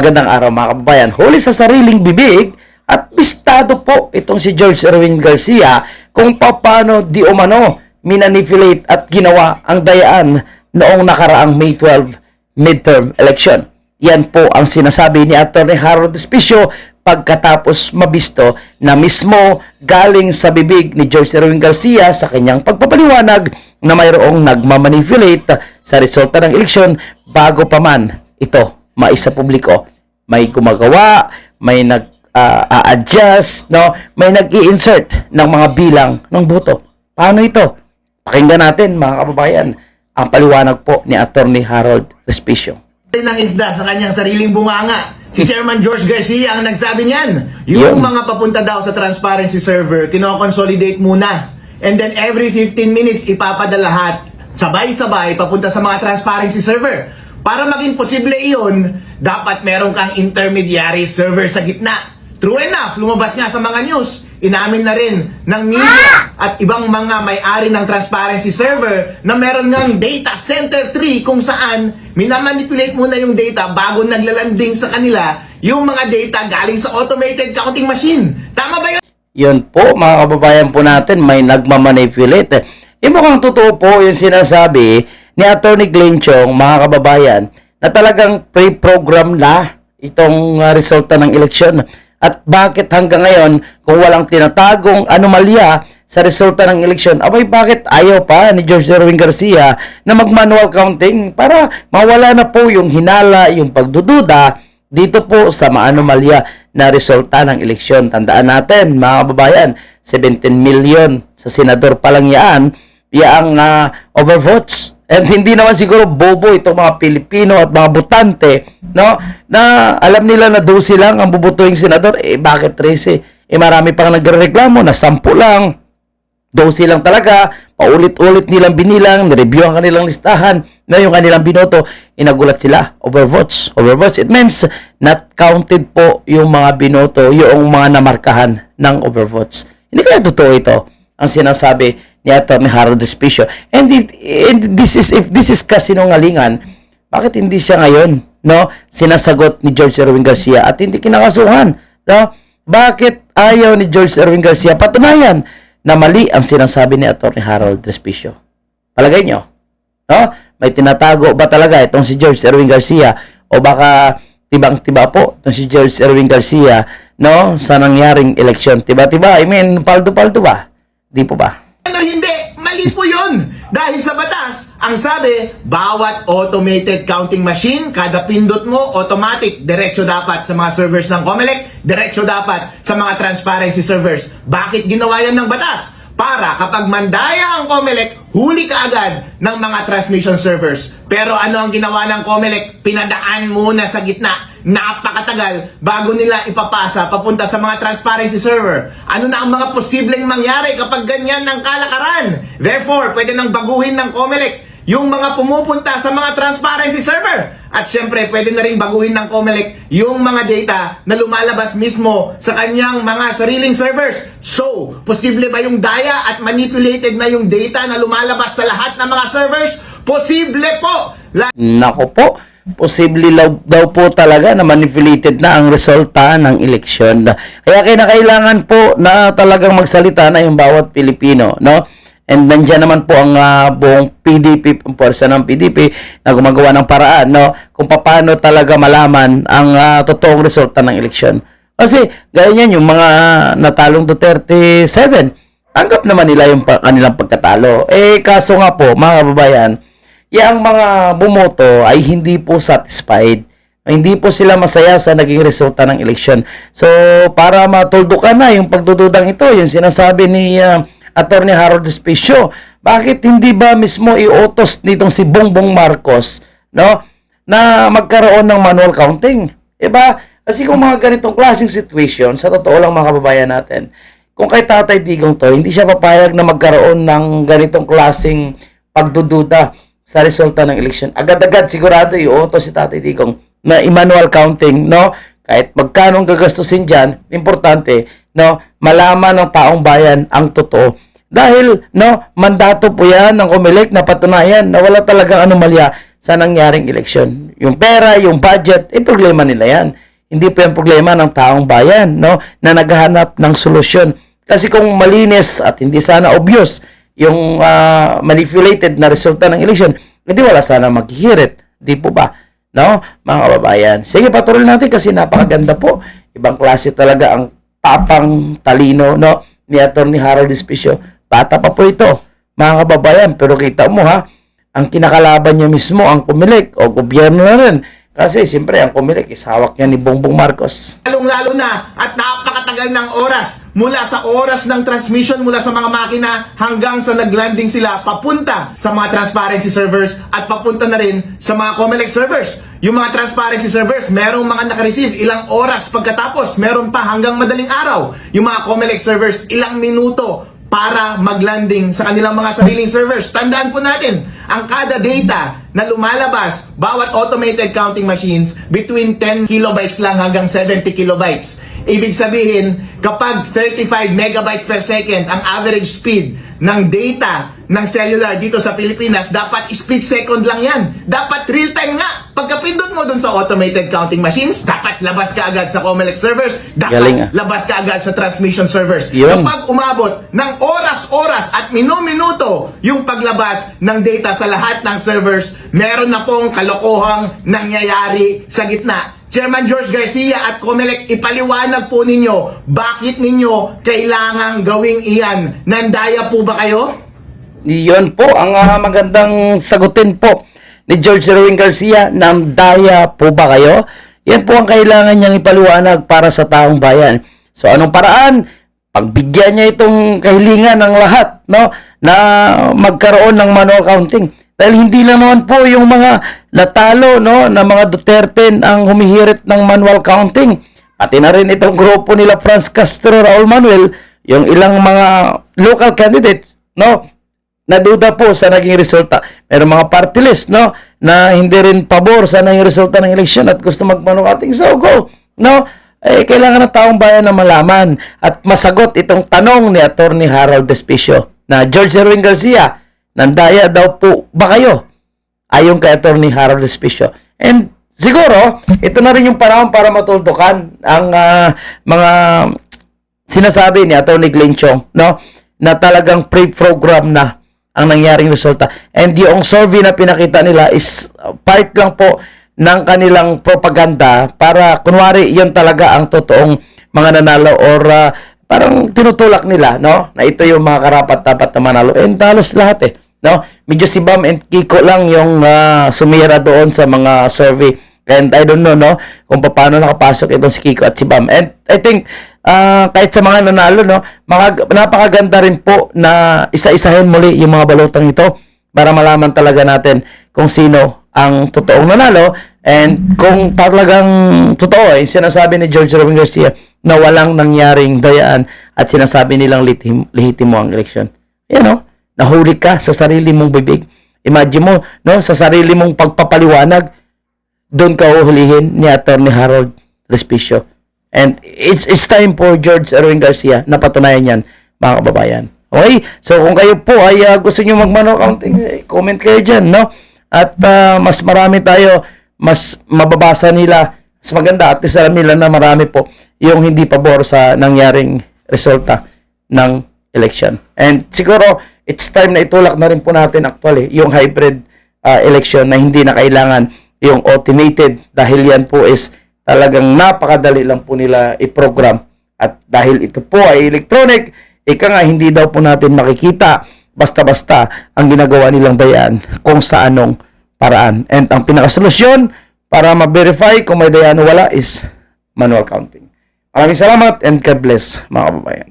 Magandang araw mga kababayan. Huli sa sariling bibig at bistado po itong si George Erwin Garcia kung paano di umano minanipulate at ginawa ang dayaan noong nakaraang May 12 midterm election. Yan po ang sinasabi ni Atty. Harold Despicio pagkatapos mabisto na mismo galing sa bibig ni George Erwin Garcia sa kanyang pagpapaliwanag na mayroong nagmamanipulate sa resulta ng eleksyon bago pa man ito maisa publiko. May gumagawa, may nag ah, a-adjust, no? May nag-i-insert ng mga bilang ng boto. Paano ito? Pakinggan natin mga kababayan ang paliwanag po ni Attorney Harold Respicio. ng isda sa kanyang sariling bunganga. Si Chairman George Garcia ang nagsabi niyan. Yun. Yung mga papunta daw sa transparency server, kinoconsolidate muna. And then every 15 minutes, ipapadala lahat sabay-sabay papunta sa mga transparency server. Para maging posible iyon, dapat meron kang intermediary server sa gitna. True enough, lumabas nga sa mga news, inamin na rin ng media at ibang mga may-ari ng transparency server na meron ngang data center tree kung saan minamanipulate muna yung data bago naglalanding sa kanila yung mga data galing sa automated counting machine. Tama ba yun? Yun po, mga kababayan po natin, may nagmamanipulate. Eh, mukhang totoo po yung sinasabi ni Attorney Glenn Chong, mga kababayan, na talagang pre-program na itong uh, resulta ng eleksyon. At bakit hanggang ngayon, kung walang tinatagong anomalya sa resulta ng eleksyon, abay bakit ayaw pa ni George Erwin Garcia na mag-manual counting para mawala na po yung hinala, yung pagdududa dito po sa maanomalya na resulta ng eleksyon. Tandaan natin, mga kababayan, 17 million sa senador pa lang yan, yaang uh, overvotes. And hindi naman siguro bobo itong mga Pilipino at mga botante, no? Na alam nila na 12 lang ang bubutuing senador, eh bakit 13? Eh marami pang nagrereklamo na 10 lang. 12 lang talaga, paulit-ulit nilang binilang, nireview ang kanilang listahan, na yung kanilang binoto, inagulat sila, overvotes. Overvotes, it means not counted po yung mga binoto, yung mga namarkahan ng overvotes. Hindi kaya totoo ito, ang sinasabi ni Atty. Harold Despicio. And, if, and this is, if this is kasinungalingan, bakit hindi siya ngayon, no, sinasagot ni George Erwin Garcia at hindi kinakasuhan, no? Bakit ayaw ni George Erwin Garcia patunayan na mali ang sinasabi ni Atty. Harold Respicio. Palagay nyo, no? May tinatago ba talaga itong si George Erwin Garcia o baka tibang-tiba po itong si George Erwin Garcia, no? Sa nangyaring eleksyon. Tiba-tiba, I mean, paldo-paldo ba? Di po ba? Ano hindi? Mali po yun! Dahil sa batas, ang sabi, bawat automated counting machine, kada pindot mo, automatic, diretso dapat sa mga servers ng Comelec, diretso dapat sa mga transparency servers. Bakit ginawa yan ng batas? Para kapag mandaya ang Comelec, huli ka agad ng mga transmission servers. Pero ano ang ginawa ng Comelec? Pinadaan muna sa gitna napakatagal bago nila ipapasa papunta sa mga transparency server. Ano na ang mga posibleng mangyari kapag ganyan ng kalakaran? Therefore, pwede nang baguhin ng COMELEC yung mga pumupunta sa mga transparency server. At syempre, pwede na rin baguhin ng COMELEC yung mga data na lumalabas mismo sa kanyang mga sariling servers. So, posible ba yung daya at manipulated na yung data na lumalabas sa lahat ng mga servers? Posible po! La- Nako po, posible daw po talaga na manipulated na ang resulta ng eleksyon. Kaya kinakailangan po na talagang magsalita na yung bawat Pilipino, no? And nandiyan naman po ang ah, buong PDP, ang puwersa ng PDP na gumagawa ng paraan, no? Kung paano talaga malaman ang ah, totoong resulta ng eleksyon. Kasi, gaya niyan, yung mga natalong Duterte 7, tanggap naman nila yung pa- kanilang pagkatalo. Eh, kaso nga po, mga kababayan, yung mga bumoto ay hindi po satisfied. Hindi po sila masaya sa naging resulta ng eleksyon. So, para matuldukan na yung pagdududang ito, yung sinasabi ni uh, Attorney Harold Despicio, bakit hindi ba mismo iutos nitong si Bongbong Marcos, no, na magkaroon ng manual counting? Diba? Kasi kung mga ganitong klaseng situation, sa totoo lang mga kababayan natin, kung kay Tatay Digong to, hindi siya papayag na magkaroon ng ganitong klaseng pagdududa sa resulta ng eleksyon. Agad-agad sigurado iutos si Tatay Digong na i-manual counting, no? Kahit magkano ang gagastusin dyan, importante, no? Malaman ng taong bayan ang totoo. Dahil, no, mandato po yan ng Comelec na patunayan na wala talagang anomalya sa nangyaring eleksyon. Yung pera, yung budget, eh problema nila yan. Hindi po yung problema ng taong bayan, no? Na naghahanap ng solusyon. Kasi kung malinis at hindi sana obvious yung ah, manipulated na resulta ng eleksyon, hindi wala sana maghihirit. Di po ba? No? Mga kababayan. Sige, patuloy natin kasi napakaganda po. Ibang klase talaga ang tapang talino, no? Ni Atty. Harold Despicio. Bata pa po ito, mga kababayan. Pero kita mo ha, ang kinakalaban niya mismo ang kumilik o gobyerno na rin. Kasi siyempre ang kumilik is hawak niya ni Bongbong Marcos. Lalong-lalo na at napakatagal ng oras mula sa oras ng transmission mula sa mga makina hanggang sa naglanding sila papunta sa mga transparency servers at papunta na rin sa mga Comelec servers. Yung mga transparency servers, merong mga nakareceive ilang oras pagkatapos, meron pa hanggang madaling araw. Yung mga Comelec servers, ilang minuto para maglanding sa kanilang mga sariling servers. Tandaan po natin, ang kada data na lumalabas, bawat automated counting machines, between 10 kilobytes lang hanggang 70 kilobytes. Ibig sabihin, kapag 35 megabytes per second ang average speed ng data ng cellular dito sa Pilipinas, dapat split second lang yan. Dapat real time nga. Pagkapindot mo dun sa automated counting machines, dapat labas ka agad sa Comelec servers, dapat Galing, ah. labas ka agad sa transmission servers. Yun. Kapag umabot ng oras-oras at minu-minuto yung paglabas ng data sa lahat ng servers, meron na pong kalokohang nangyayari sa gitna. Chairman George Garcia at Comelec, ipaliwanag po ninyo bakit ninyo kailangang gawing iyan. Nandaya po ba kayo? Yun po ang ah, magandang sagutin po ni George Erwin Garcia. Namdaya po ba kayo? Yan po ang kailangan niyang ipaliwanag para sa taong bayan. So anong paraan? Pagbigyan niya itong kahilingan ng lahat no na magkaroon ng manual counting. Dahil hindi lang naman po yung mga natalo no na mga Duterte ang humihirit ng manual counting. Pati na rin itong grupo nila Franz Castro, Raul Manuel, yung ilang mga local candidates no naduda po sa naging resulta. Meron mga party list, no, na hindi rin pabor sa naging resulta ng eleksyon at gusto magmanukating. So, go, no? Eh, kailangan ng taong bayan na malaman at masagot itong tanong ni Attorney Harold Despicio na George Erwin Garcia, nandaya daw po ba kayo? Ayon kay Attorney Harold Despicio. And siguro, ito na rin yung parang para matuldukan ang ah, mga sinasabi ni Atty. Glenn Chong, no? Na talagang pre-program na ang nangyaring resulta. And yung survey na pinakita nila is uh, part lang po ng kanilang propaganda para kunwari yon talaga ang totoong mga nanalo or uh, parang tinutulak nila no na ito yung mga karapat dapat na manalo and talos lahat eh no? Medyo si Bam and Kiko lang yung uh, sumira doon sa mga survey. And I don't know no kung paano nakapasok itong si Kiko at si Bam. And I think ah, kahit sa mga nanalo no mga napakaganda rin po na isa-isahin muli yung mga balotang ito para malaman talaga natin kung sino ang totoong nanalo and kung talagang totoo eh, sinasabi ni George Robin Garcia na walang nangyaring dayaan at sinasabi nilang lihim, lehitimo ang eleksyon. Yan no, nahuli ka sa sarili mong bibig. Imagine mo, no, sa sarili mong pagpapaliwanag, doon ka uhulihin ni Attorney Harold Respicio. And it's, it's time for George Erwin Garcia na patunayan yan, mga kababayan. Okay? So, kung kayo po ay ah, gusto nyo mag-manual counting, eh, comment kayo dyan, no? At ah, mas marami tayo, mas mababasa nila, mas maganda at least alam nila na marami po yung hindi pabor sa nangyaring resulta ng election. And siguro, it's time na itulak na rin po natin actually yung hybrid ah, election na hindi na kailangan yung automated dahil yan po is talagang napakadali lang po nila i-program at dahil ito po ay electronic, ika nga hindi daw po natin makikita basta-basta ang ginagawa nilang bayan kung sa anong paraan. And ang pinakasolusyon para ma-verify kung may dayan o wala is manual counting. Maraming salamat and God bless mga kababayan.